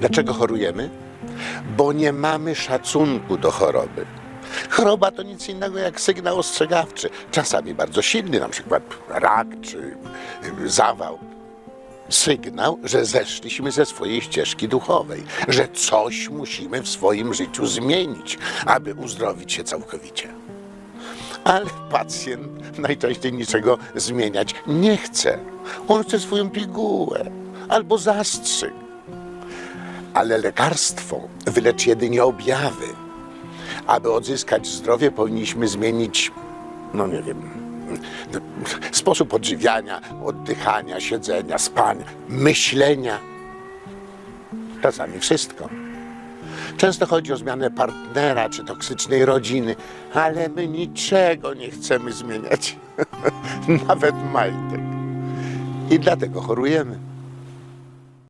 Dlaczego chorujemy? Bo nie mamy szacunku do choroby. Choroba to nic innego jak sygnał ostrzegawczy, czasami bardzo silny, na przykład rak czy y, zawał. Sygnał, że zeszliśmy ze swojej ścieżki duchowej, że coś musimy w swoim życiu zmienić, aby uzdrowić się całkowicie. Ale pacjent najczęściej niczego zmieniać nie chce. On chce swoją pigułę albo zastrzyk. Ale lekarstwo wyleczy jedynie objawy. Aby odzyskać zdrowie, powinniśmy zmienić, no nie wiem, sposób odżywiania, oddychania, siedzenia, spania, myślenia. Czasami wszystko. Często chodzi o zmianę partnera czy toksycznej rodziny, ale my niczego nie chcemy zmieniać, nawet majtek. I dlatego chorujemy.